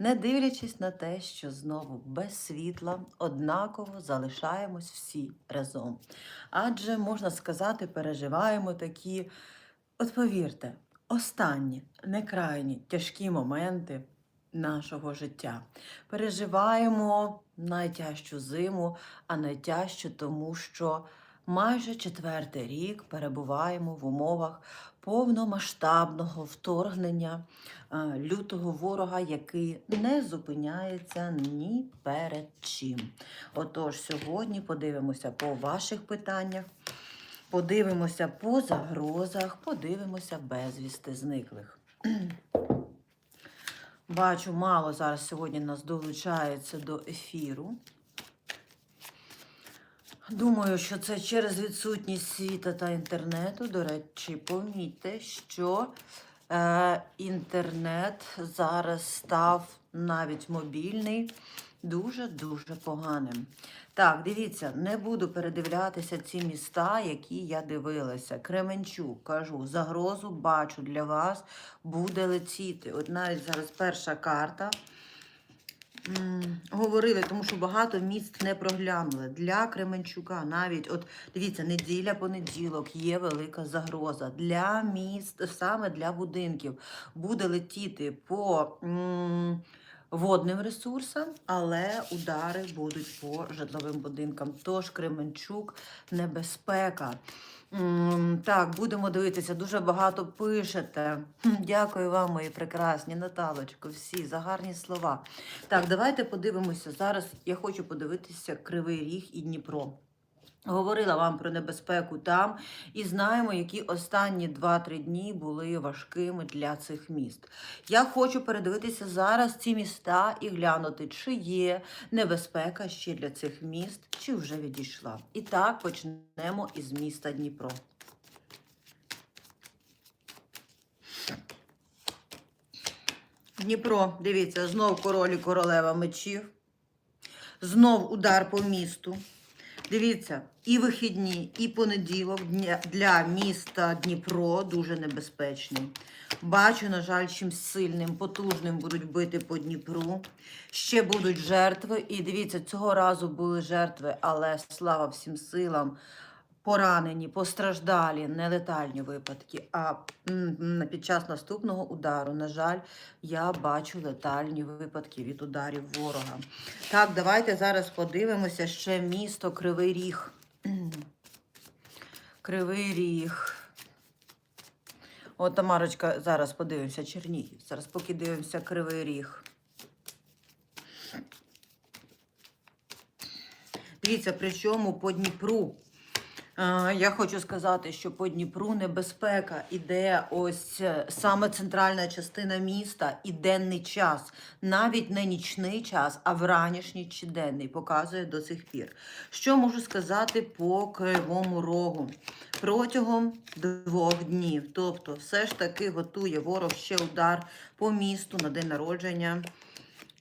не дивлячись на те, що знову без світла однаково залишаємось всі разом. Адже можна сказати, переживаємо такі, от повірте, останні, не крайні тяжкі моменти нашого життя. Переживаємо найтяжчу зиму, а найтяжче тому, що майже четвертий рік перебуваємо в умовах повномасштабного вторгнення е, лютого ворога, який не зупиняється ні перед чим. Отож, сьогодні подивимося по ваших питаннях, подивимося по загрозах, подивимося безвісти зниклих. Бачу, мало зараз сьогодні нас долучається до ефіру. Думаю, що це через відсутність світа та інтернету. До речі, помітьте, що е, інтернет зараз став навіть мобільний дуже-дуже поганим. Так, дивіться, не буду передивлятися ці міста, які я дивилася. Кременчук, кажу, загрозу бачу для вас, буде летіти. От навіть зараз перша карта. Говорили, тому що багато міст не проглянули. Для Кременчука навіть, от дивіться, неділя, понеділок є велика загроза. Для міст, саме для будинків, буде летіти по водним ресурсам, але удари будуть по житловим будинкам. Тож Кременчук небезпека. Так, будемо дивитися. Дуже багато пишете. Дякую вам, мої прекрасні Наталочко, всі за гарні слова. Так, давайте подивимося. Зараз я хочу подивитися Кривий Ріг і Дніпро. Говорила вам про небезпеку там і знаємо, які останні 2-3 дні були важкими для цих міст. Я хочу передивитися зараз ці міста і глянути, чи є небезпека ще для цих міст, чи вже відійшла. І так почнемо із міста Дніпро. Дніпро, дивіться, знов король і королева мечів. Знов удар по місту. Дивіться, і вихідні, і понеділок для міста Дніпро дуже небезпечний. Бачу, на жаль, чим сильним, потужним будуть бити по Дніпру. Ще будуть жертви. І дивіться, цього разу були жертви, але слава всім силам. Поранені, постраждалі, не летальні випадки. А під час наступного удару, на жаль, я бачу летальні випадки від ударів ворога. Так, давайте зараз подивимося ще місто Кривий Ріг. Кривий Ріг. От, Тамарочка, зараз подивимося Чернігів. Зараз поки дивимося Кривий Ріг. Дивіться, причому по Дніпру. Е, Я хочу сказати, що по Дніпру небезпека іде ось е, саме центральна частина міста і денний час, навіть не нічний час, а вранішній чи денний, показує до цих пір. Що можу сказати по Кривому Рогу? Протягом двох днів. Тобто, все ж таки готує ворог ще удар по місту на день народження.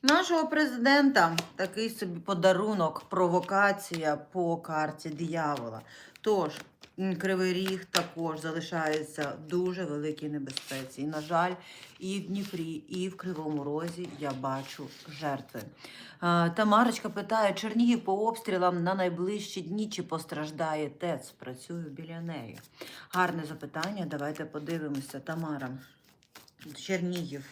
Нашого президента такий собі подарунок, провокація по карті диявола. Тож, Кривий Ріг також залишається в дуже великій небезпеці. І, на жаль, і в Дніпрі, і в Кривому Розі я бачу жертви. Тамарочка питає: Чернігів по обстрілам на найближчі дні чи постраждає ТЕЦ? Працюю біля неї. Гарне запитання. Давайте подивимося. Тамара. Чернігів.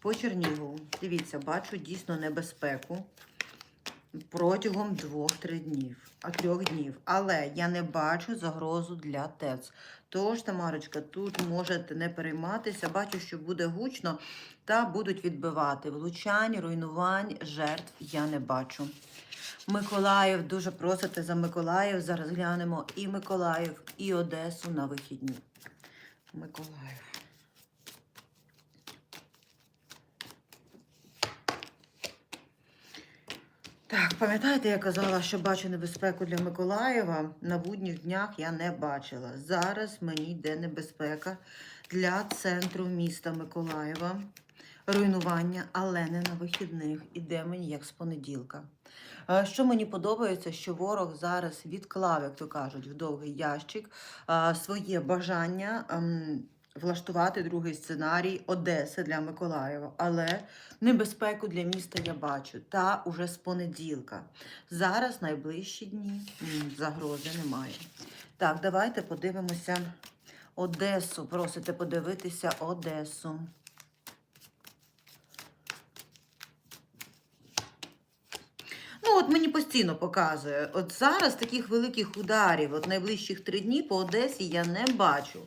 По Чернігову, дивіться, бачу дійсно небезпеку протягом двох-трьох днів, а трьох днів. Але я не бачу загрозу для ТЕЦ. Тож, Тамарочка, тут можете не перейматися. Бачу, що буде гучно та будуть відбивати. Влучань, руйнувань, жертв я не бачу. Миколаїв, дуже просите за Миколаїв. Зараз глянемо і Миколаїв, і Одесу на вихідні. Миколаїв. Так, пам'ятаєте, я казала, що бачу небезпеку для Миколаєва. На будніх днях я не бачила. Зараз мені йде небезпека для центру міста Миколаєва. Руйнування, але не на вихідних. Іде мені як з понеділка. Е, Що мені подобається, що ворог зараз відклав, як то кажуть, в довгий ящик е, своє бажання ем, влаштувати другий сценарій Одеси для Миколаєва, але небезпеку для міста я бачу. Та уже з понеділка. Зараз найближчі дні загрози немає. Так, давайте подивимося Одесу. Просите подивитися Одесу. Ну, от мені постійно показує. От зараз таких великих ударів, от найближчих три дні по Одесі я не бачу.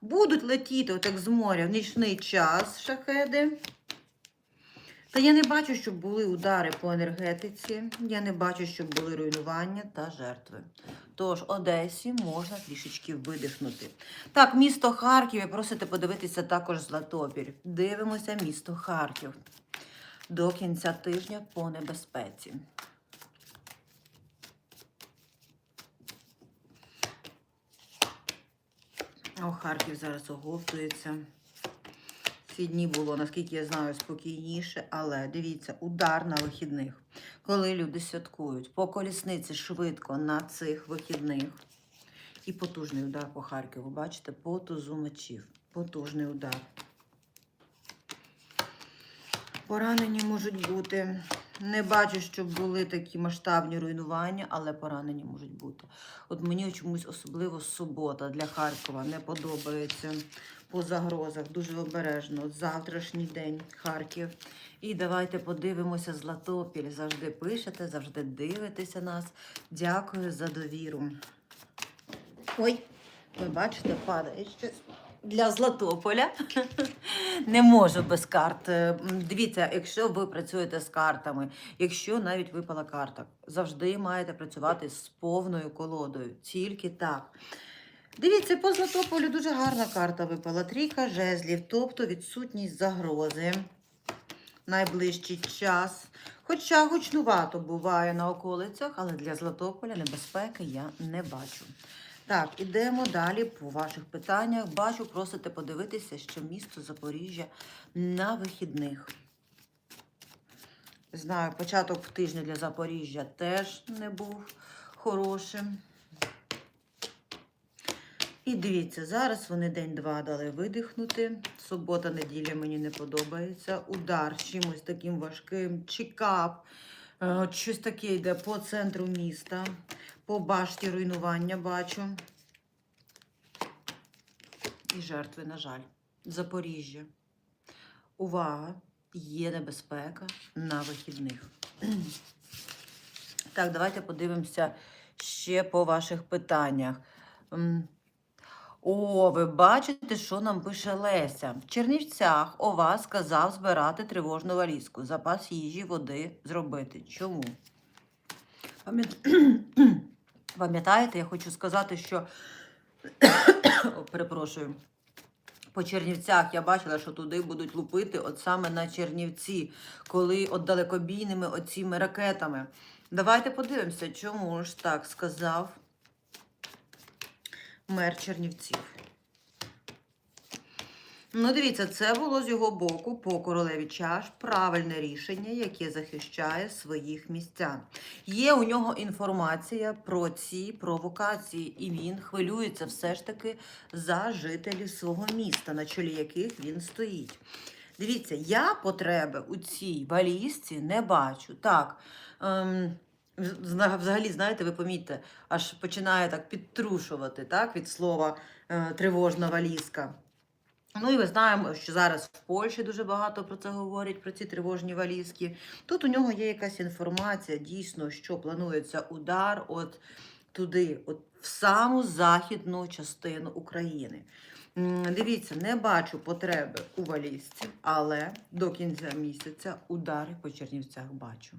Будуть летіти отак з моря в нічний час шахеди. Та я не бачу, щоб були удари по енергетиці. Я не бачу, щоб були руйнування та жертви. Тож Одесі можна трішечки видихнути. Так, місто Харків. Ви просите подивитися також Златопіль. Дивимося місто Харків. До кінця тижня по небезпеці. О, Харків зараз оговтується. Ці дні було, наскільки я знаю, спокійніше, але дивіться, удар на вихідних. Коли люди святкують по колісниці швидко на цих вихідних. І потужний удар по Харкову. Бачите, по тузу мечів. Потужний удар. Поранені можуть бути. Не бачу, щоб були такі масштабні руйнування, але поранені можуть бути. От мені чомусь особливо субота для Харкова не подобається по загрозах. Дуже обережно. Завтрашній день Харків. І давайте подивимося Златопіль. Завжди пишете, завжди дивитеся нас. Дякую за довіру. Ой, ви бачите, падає щось. Для Златополя не можу без карт. Е, Дивіться, якщо ви працюєте з картами, якщо навіть випала карта, завжди маєте працювати з повною колодою. Тільки так. Дивіться, по Златополю дуже гарна карта випала. Трійка жезлів, тобто відсутність загрози. Найближчий час. Хоча гучнувато буває на околицях, але для Златополя небезпеки я не бачу. Так, ідемо далі по ваших питаннях. Бачу, просите подивитися, що місто Запоріжжя на вихідних. Знаю, початок тижня для Запоріжжя теж не був хорошим. І дивіться, зараз вони день-два дали видихнути. Субота, неділя мені не подобається. Удар чимось таким важким, чекап. Е, Щось таке йде по центру міста, по башті руйнування бачу. І жертви, на жаль. Запоріжжя. Увага! Є небезпека на вихідних. Так, давайте подивимося ще по ваших питаннях. О, ви бачите, що нам пише Леся. В Чернівцях ОВА сказав збирати тривожну валізку, запас їжі, води зробити. Чому? Пам'ят- Пам'ятаєте, я хочу сказати, що перепрошую. По Чернівцях я бачила, що туди будуть лупити от саме на Чернівці, коли от далекобійними оціми ракетами. Давайте подивимося, чому ж так сказав мер Чернівців. Ну, дивіться, це було з його боку по королеві чаш правильне рішення, яке захищає своїх містян. Є у нього інформація про ці провокації, і він хвилюється все ж таки за жителів свого міста, на чолі яких він стоїть. Дивіться, я потреби у цій валізці не бачу. Так. Ем, Взагалі, знаєте, ви помітьте, аж починає так підтрушувати так, від слова е, тривожна валізка. Ну і ми знаємо, що зараз в Польщі дуже багато про це говорять, про ці тривожні валізки. Тут у нього є якась інформація, дійсно, що планується удар от туди, от в саму західну частину України. Дивіться, не бачу потреби у валізці, але до кінця місяця удари по Чернівцях бачу.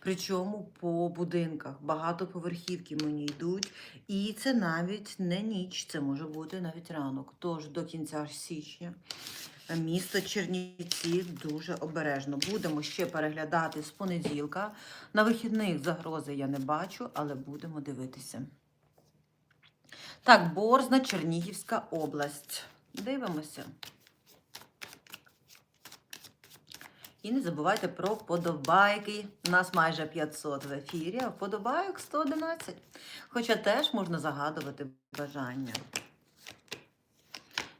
Причому по будинках багатоповерхівки мені йдуть, і це навіть не ніч, це може бути навіть ранок. Тож до кінця січня місто Чернівці дуже обережно. Будемо ще переглядати з понеділка. На вихідних загрози я не бачу, але будемо дивитися. Так, Борзна, Чернігівська область. Дивимося. І не забувайте про вподобайки. У нас майже 500 в ефірі, а вподобайок 111. Хоча теж можна загадувати бажання.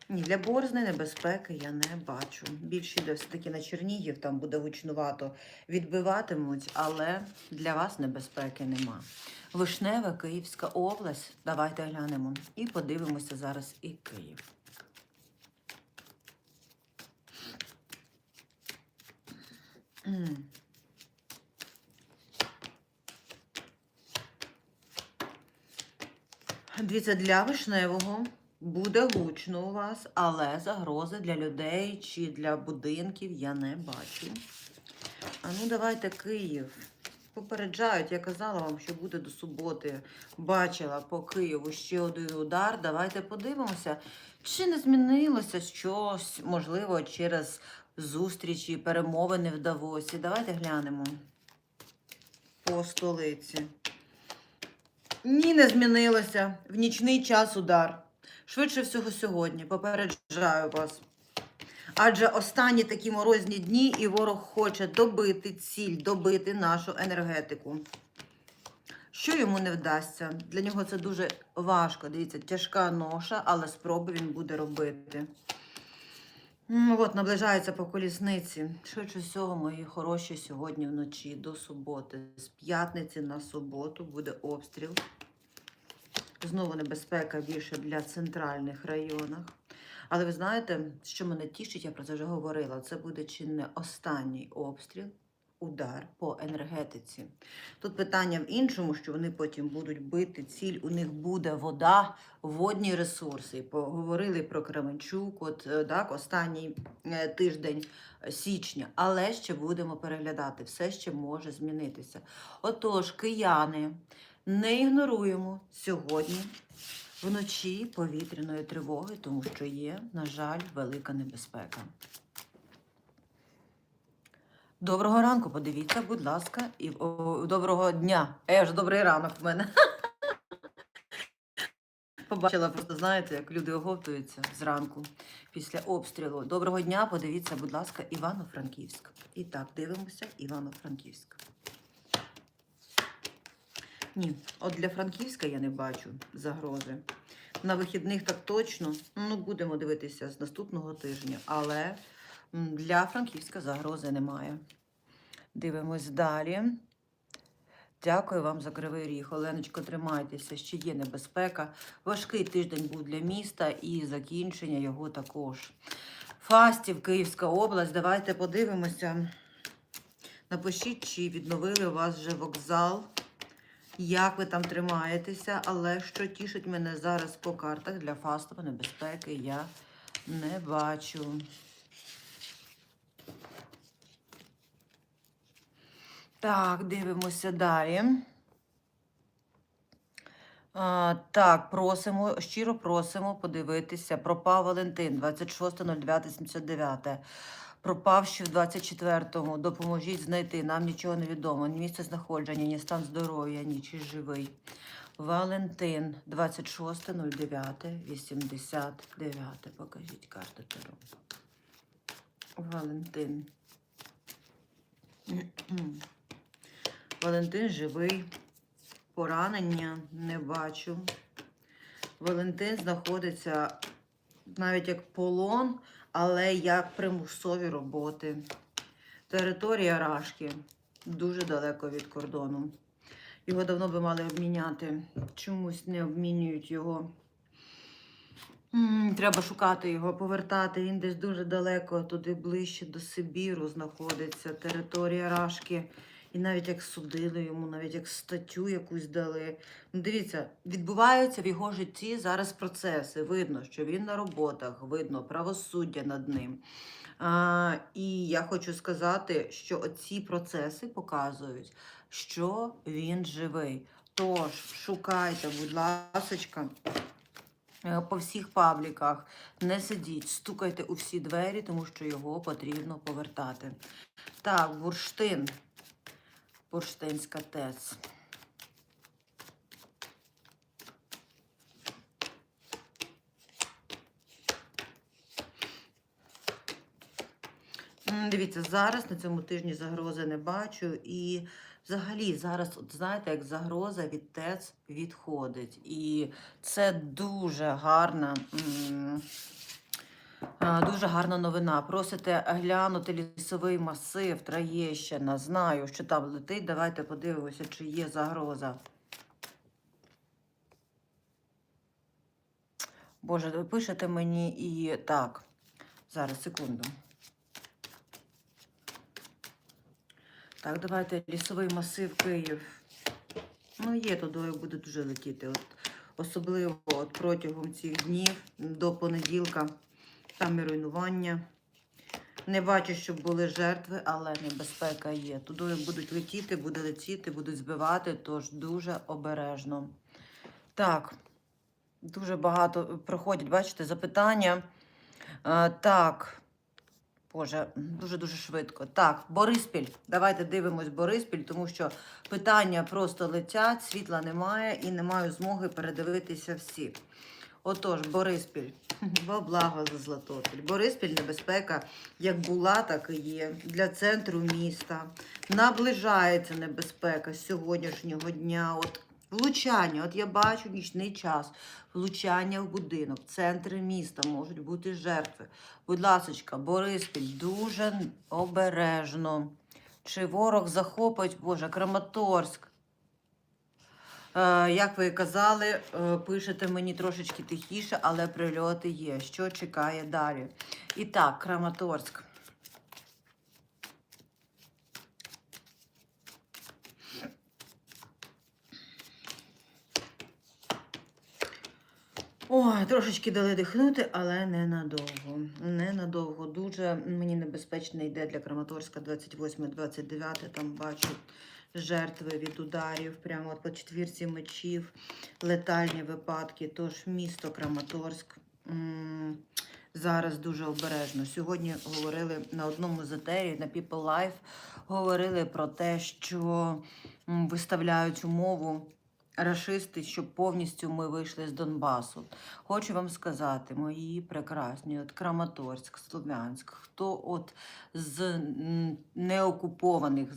Ні, для борзни небезпеки я не бачу. Більше йде все-таки на Чернігів, там буде гучнувато відбиватимуть, але для вас небезпеки нема. Вишнева, Київська область. Давайте глянемо. І подивимося зараз і Київ. Дивіться, для вишневого буде гучно у вас, але загрози для людей чи для будинків я не бачу. А ну давайте Київ. Попереджають, я казала вам, що буде до суботи. Бачила по Києву ще один удар. Давайте подивимося, чи не змінилося щось, можливо, через зустрічі, перемовини в Давосі. Давайте глянемо по столиці. Ні, не змінилося. В нічний час удар. Швидше всього сьогодні. Попереджаю вас. Адже останні такі морозні дні, і ворог хоче добити ціль, добити нашу енергетику. Що йому не вдасться? Для нього це дуже важко. Дивіться, тяжка ноша, але спроби він буде робити. М, От, наближається по колісниці. Швидше всього, мої хороші сьогодні вночі до суботи. З п'ятниці на суботу буде обстріл. Знову небезпека більше для центральних районах. Але ви знаєте, що мене тішить, я про це вже говорила. Це буде чи не останній обстріл, удар по енергетиці. Тут питання в іншому, що вони потім будуть бити ціль, у них буде вода, водні ресурси. Поговорили про Кременчук, от е, так, останній е, тиждень січня, але ще будемо переглядати, все ще може змінитися. Отож, кияни, не ігноруємо сьогодні вночі повітряної тривоги, тому що є, на жаль, велика небезпека. Доброго ранку, подивіться, будь ласка, і о, доброго дня. Е, вже добрий ранок в мене. Побачила, просто знаєте, як люди оговтуються зранку після обстрілу. Доброго дня, подивіться, будь ласка, Івано-Франківськ. І так, дивимося Івано-Франківськ. Ні, от для Франківська я не бачу загрози. На вихідних так точно. Ну, будемо дивитися з наступного тижня, але для Франківська загрози немає. Дивимось далі. Дякую вам за кривий ріг. Оленочко, тримайтеся, ще є небезпека. Важкий тиждень був для міста і закінчення його також. Фастів, Київська область. Давайте подивимося. Напишіть, чи відновили у вас вже вокзал. Як ви там тримаєтеся, але що тішить мене зараз по картах для фастової небезпеки, я не бачу. Так, дивимося далі. А, так, просимо, щиро просимо подивитися. Пропав Валентин, 26.09.79. Пропав ще в 24-му. Допоможіть знайти. Нам нічого не відомо. Ні місце знаходження, ні стан здоров'я, ні чи живий. Валентин, 26.09.89. Покажіть карту Таро. Валентин. Валентин живий. Поранення не бачу. Валентин знаходиться навіть як полон, але як примусові роботи. Територія Рашки дуже далеко від кордону. Його давно би мали обміняти. Чомусь не обмінюють його. Треба шукати його, повертати. Він десь дуже далеко, туди ближче до Сибіру знаходиться територія Рашки. І навіть як судили йому, навіть як статтю якусь дали. Ну, дивіться, відбуваються в його житті зараз процеси. Видно, що він на роботах, видно правосуддя над ним. А, і я хочу сказати, що ці процеси показують, що він живий. Тож, шукайте, будь ласочка, е, по всіх пабліках, не сидіть, стукайте у всі двері, тому що його потрібно повертати. Так, бурштин. Бурштинська ТЕЦ. Дивіться, зараз на цьому тижні загрози не бачу. І взагалі зараз, от знаєте, як загроза від ТЕЦ відходить. І це дуже гарна. Дуже гарна новина. Просите глянути лісовий масив, Троєщина. Знаю, що там летить. Давайте подивимося, чи є загроза. Боже, ви пишете мені і так. Зараз, секунду. Так, давайте лісовий масив Київ. Ну, є туди, буде дуже летіти. От, особливо от протягом цих днів до понеділка. Там і руйнування. Не бачу, щоб були жертви, але небезпека є. Туди будуть летіти, буде летіти, будуть збивати, тож дуже обережно. Так, дуже багато проходять, бачите, запитання. А, так. Боже, дуже-дуже швидко. Так, Бориспіль. Давайте дивимось Бориспіль, тому що питання просто летять, світла немає і не маю змоги передивитися всі. Отож, Бориспіль. Во благо за Златопіль. Бориспіль небезпека як була, так і є. Для центру міста. Наближається небезпека з сьогоднішнього дня. От влучання, от я бачу нічний час. Влучання в будинок, в центри міста можуть бути жертви. Будь ласочка, Бориспіль, дуже обережно. Чи ворог захопить, Боже, Краматорськ. Е, як ви казали, е, пишете мені трошечки тихіше, але прильоти є. Що чекає далі? І так, Краматорськ. Ой, трошечки дали дихнути, але ненадовго. Ненадовго. Дуже мені небезпечно йде для Краматорська 28-29. Там бачу жертви від ударів. Прямо от по четвірці мечів, летальні випадки. Тож місто Краматорськ. Зараз дуже обережно. Сьогодні говорили на одному з етерів, на People Life, говорили про те, що виставляють умову рашисти, щоб повністю ми вийшли з Донбасу. Хочу вам сказати, мої прекрасні, от Краматорськ, Слов'янськ, хто от з неокупованих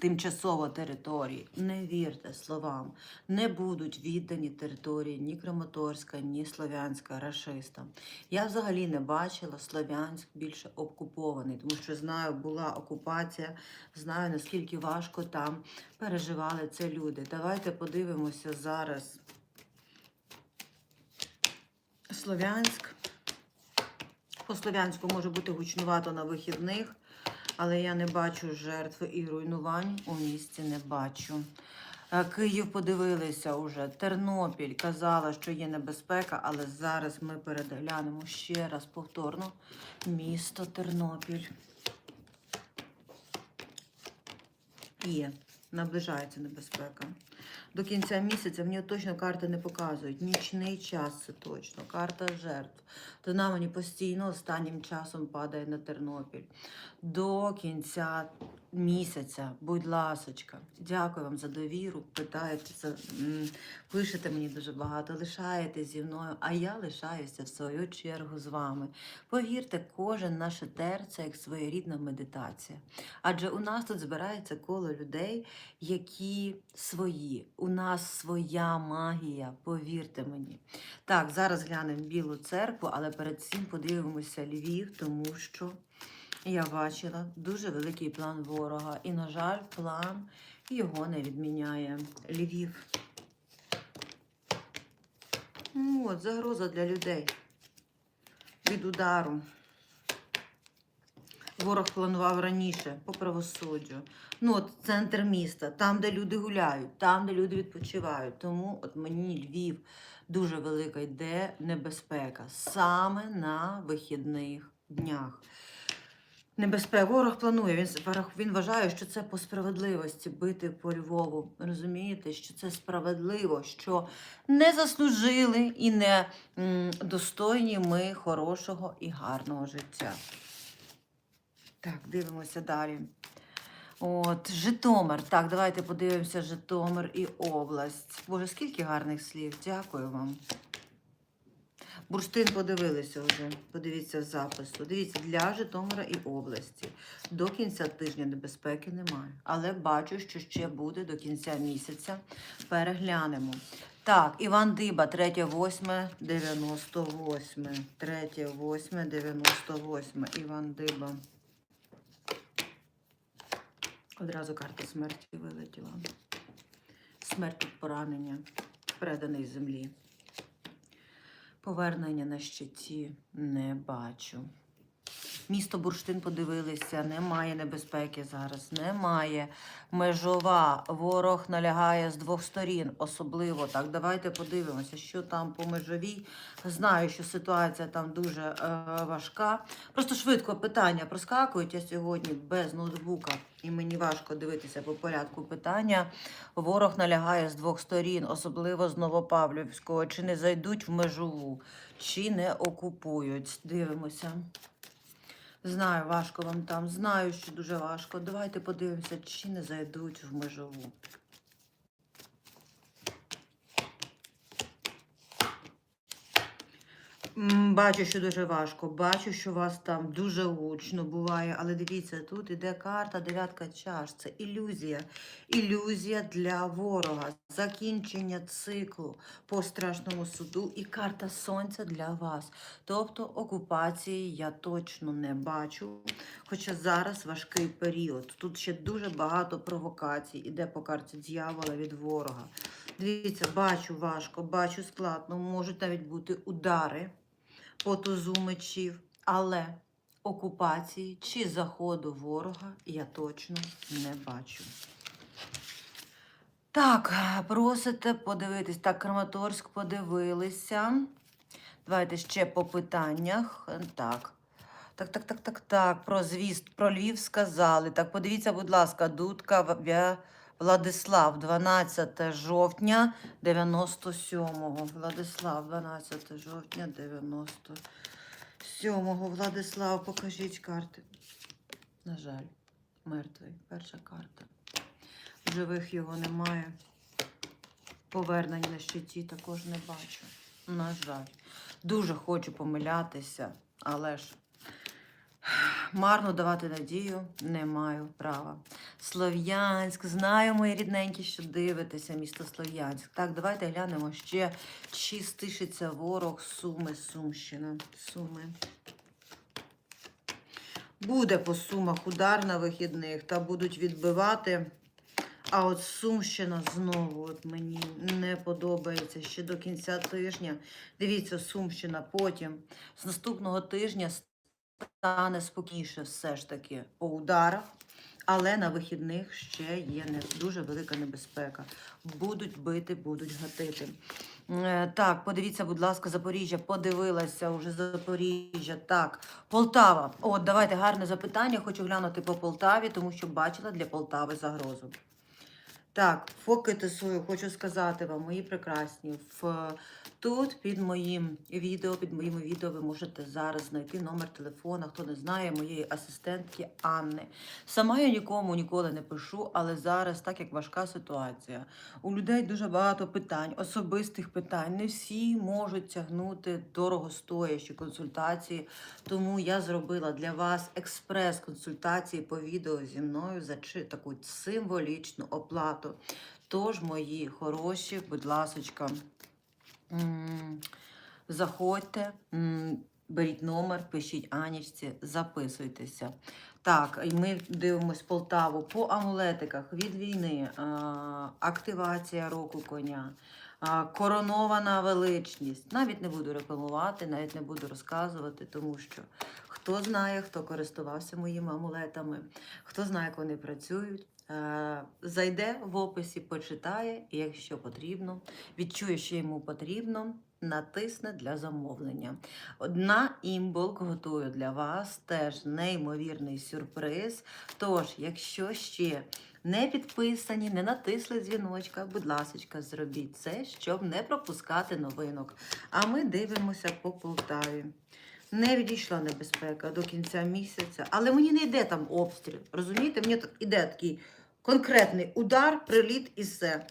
тимчасово територій, не вірте словам, не будуть віддані території ні Краматорська, ні Слов'янська рашистам. Я взагалі не бачила Слов'янськ більше окупований, тому що знаю, була окупація, знаю, наскільки важко там переживали це люди. Давайте подивимося зараз. Слов'янськ. По Слов'янську може бути гучнувато на вихідних, але я не бачу жертв і руйнувань у місті не бачу. Е, Київ подивилися уже. Тернопіль казала, що є небезпека, але зараз ми переглянемо ще раз повторно місто Тернопіль. Є, наближається небезпека. До кінця місяця мені точно карти не показують. Нічний час це точно. Карта жертв. Вона мені постійно останнім часом падає на Тернопіль. До кінця місяця, будь ласочка, дякую вам за довіру. Питаєте, пишете мені дуже багато, лишаєтесь зі мною, а я лишаюся в свою чергу з вами. Повірте, кожен наш етер це як своєрідна медитація. Адже у нас тут збирається коло людей, які свої. У нас своя магія, повірте мені. Так, зараз глянемо Білу церкву, але перед цим подивимося Львів, тому що я бачила дуже великий план ворога. І, на жаль, план його не відміняє. Львів. Ну, От, загроза для людей. Від удару. Ворог планував раніше по правосуддю. Ну, от центр міста, там, де люди гуляють, там, де люди відпочивають. Тому от мені Львів дуже велика йде небезпека саме на вихідних днях. Небезпека. Ворог планує. Він, він вважає, що це по справедливості бити по Львову. Розумієте, що це справедливо, що не заслужили і не достойні ми хорошого і гарного життя. Так, дивимося далі. От, Житомир. Так, давайте подивимося Житомир і область. Боже, скільки гарних слів. Дякую вам. Бурштин подивилися вже. Подивіться запису. Дивіться, для Житомира і області. До кінця тижня небезпеки немає. Але бачу, що ще буде до кінця місяця. Переглянемо. Так, Іван Диба, 3, 8, 98. 3, 8, 98. Іван Диба. Одразу карта смерті вилетіла. Смерть від поранення, переданий землі. Повернення на щиті не бачу. Місто Бурштин подивилися, немає небезпеки зараз, немає. Межова, ворог налягає з двох сторін, особливо. Так, давайте подивимося, що там по межовій. Знаю, що ситуація там дуже е, важка. Просто швидко питання проскакують. Я сьогодні без ноутбука, і мені важко дивитися по порядку питання. Ворог налягає з двох сторін, особливо з Новопавлівського. Чи не зайдуть в межову, чи не окупують. Дивимося. Знаю, важко вам там. Знаю, що дуже важко. Давайте подивимося, чи не зайдуть в межову. Бачу, що дуже важко. Бачу, що у вас там дуже гучно буває. Але дивіться, тут іде карта дев'ятка чаш. Це ілюзія. Ілюзія для ворога. Закінчення циклу по страшному суду і карта сонця для вас. Тобто окупації я точно не бачу. Хоча зараз важкий період. Тут ще дуже багато провокацій. Іде по карті дьявола від ворога. Дивіться, бачу важко, бачу складно. Можуть навіть бути удари по але окупації чи заходу ворога я точно не бачу. Так, просите подивитись. Так, Краматорськ подивилися. Давайте ще по питаннях. Так. Так, так, так, так, так. Про звіст, про Львів сказали. Так, подивіться, будь ласка, Дудка Вя- Владислав, 12 жовтня 97-го. Владислав, 12 жовтня 97-го. Владислав, покажіть карти. На жаль, мертвий. Перша карта. Живих його немає. Повернень на щиті також не бачу. На жаль. Дуже хочу помилятися, але ж марно давати надію не маю права. Слов'янськ, знаю, мої рідненькі, що дивитеся, місто Слов'янськ. Так, давайте глянемо ще, чи стишиться ворог Суми, Сумщина. Суми. Буде по сумах удар на вихідних та будуть відбивати. А от Сумщина знову от мені не подобається ще до кінця тижня. Дивіться, Сумщина потім з наступного тижня стане спокійніше все ж таки по ударах, але на вихідних ще є не дуже велика небезпека. Будуть бити, будуть гатити. Е, Так, подивіться, будь ласка, Запоріжжя. Подивилася уже Запоріжжя. Так, Полтава. От, давайте гарне запитання. Хочу глянути по Полтаві, тому що бачила для Полтави загрозу. Так, фокити свою, хочу сказати вам, мої прекрасні. В, тут під моїм відео, під моїм відео ви можете зараз знайти номер телефона, хто не знає, моєї асистентки Анни. Сама я нікому ніколи не пишу, але зараз, так як важка ситуація, у людей дуже багато питань, особистих питань. Не всі можуть тягнути дорогостоящі консультації. Тому я зробила для вас експрес-консультації по відео зі мною за таку символічну оплату. Тож, мої хороші, будь ласочка, заходьте, беріть номер, пишіть Анічці, записуйтеся. Так, і ми дивимось Полтаву по амулетиках від війни, активація року коня, коронована величність. Навіть не буду рекламувати, навіть не буду розказувати, тому що хто знає, хто користувався моїми амулетами, хто знає, як вони працюють. Е, Зайде в описі, почитає, і якщо потрібно, відчує, що йому потрібно, натисне для замовлення. Одна імболк готую для вас теж неймовірний сюрприз. Тож, якщо ще не підписані, не натисли дзвіночка, будь ласочка, зробіть це, щоб не пропускати новинок. А ми дивимося по Полтаві. Не відійшла небезпека до кінця місяця, але мені не йде там обстріл. Розумієте? Мені тут іде такий конкретний удар, приліт і все.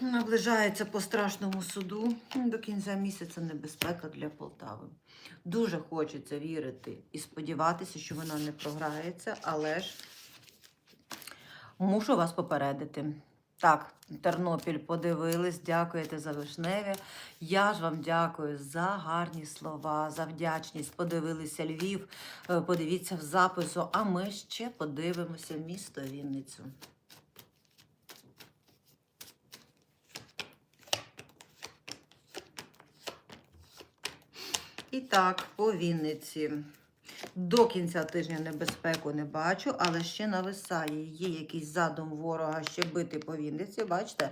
Наближається по страшному суду. До кінця місяця небезпека для Полтави. Дуже хочеться вірити і сподіватися, що вона не програється, але ж мушу вас попередити. Так, Тернопіль подивились, дякуєте за вишневі. Я ж вам дякую за гарні слова, за вдячність. Подивилися Львів, е, подивіться в запису, а ми ще подивимося місто Вінницю. І так, по Вінниці. До кінця тижня небезпеку не бачу, але ще нависає. Є якийсь задум ворога ще бити по Вінниці. Бачите?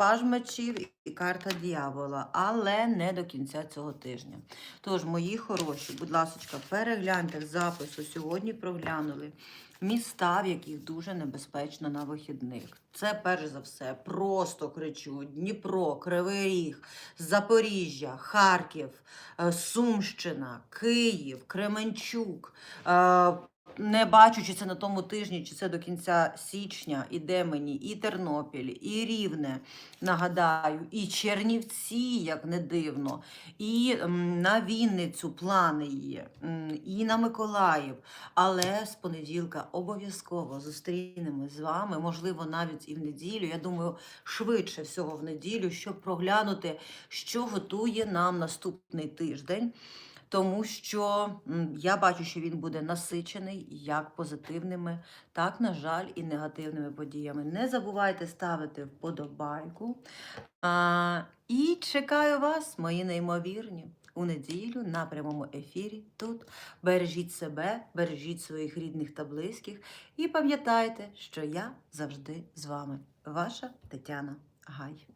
Паж мечів і карта дьявола, але не до кінця цього тижня. Тож, мої хороші, будь ласка, перегляньте запису. Сьогодні проглянули міста, в яких дуже небезпечно на вихідних. Це перш за все, просто кричу: Дніпро, Кривий Ріг, Запоріжжя, Харків, е, Сумщина, Київ, Кременчук. Не бачу, чи це на тому тижні, чи це до кінця січня. Іде мені і Тернопіль, і Рівне, нагадаю, і Чернівці, як не дивно, і на Вінницю плани є, і на Миколаїв. Але з понеділка обов'язково зустрінемось з вами, можливо, навіть і в неділю. Я думаю, швидше всього в неділю, щоб проглянути, що готує нам наступний тиждень. Тому що я бачу, що він буде насичений як позитивними, так, на жаль, і негативними подіями. Не забувайте ставити вподобайку. А, і чекаю вас, мої неймовірні, у неділю на прямому ефірі. Тут бережіть себе, бережіть своїх рідних та близьких. І пам'ятайте, що я завжди з вами. Ваша Тетяна Гай.